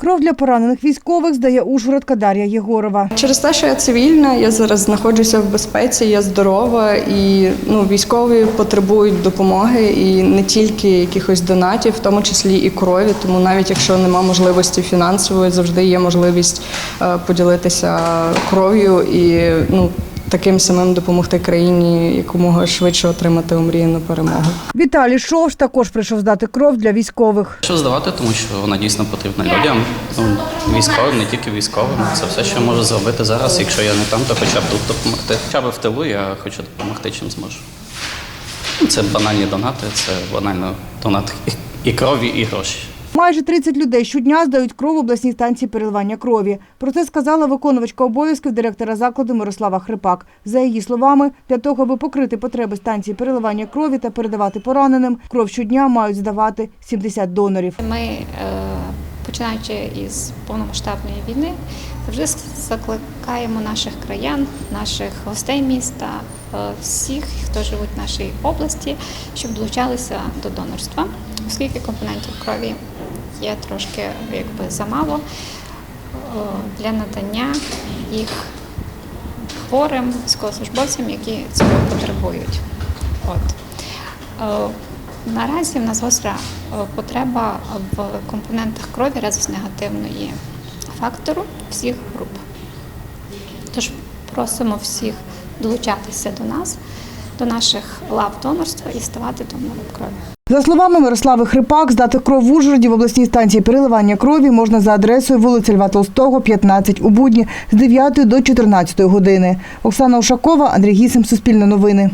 Кров для поранених військових здає Ужгородка Дар'я Єгорова. Через те, що я цивільна, я зараз знаходжуся в безпеці, я здорова і ну, військові потребують допомоги і не тільки якихось донатів, в тому числі і крові. Тому навіть якщо нема можливості фінансової, завжди є можливість е, поділитися кров'ю і ну, таким самим допомогти країні якомога швидше отримати омріяну перемогу. Віталій Шовш також прийшов здати кров для військових. Що здавати, тому що вона дійсно потрібна людям, ну, військовим, не тільки військовим. Це все, що можу зробити зараз. Якщо я не там, то хоча б тут допомогти. Хоча б в тилу я хочу допомогти, чим зможу. Ну, Це банальні донати, це банально донат і- і крові, і гроші. Майже 30 людей щодня здають кров в обласній станції переливання крові. Про це сказала виконувачка обов'язків директора закладу Мирослава Хрипак. За її словами, для того, аби покрити потреби станції переливання крові та передавати пораненим, кров щодня мають здавати 70 донорів. Ми, е, починаючи із повномасштабної війни, завжди закликаємо наших краян, наших гостей міста, е, всіх, хто живуть в нашій області, щоб долучалися до донорства, оскільки компонентів крові є трошки якби замало е, для надання їх хворим військовослужбовцям, які цього потребують. От. Е, Наразі в нас гостра е, потреба в компонентах крові резус-негативної фактору всіх груп. Тож просимо всіх долучатися до нас, до наших лав донорства і ставати донором крові. За словами Мирослави Хрипак, здати кров в Ужгороді в обласній станції переливання крові можна за адресою вулиця Льва Толстого, 15 у будні з 9 до 14 години. Оксана Ушакова, Андрій Гісим, Суспільне новини.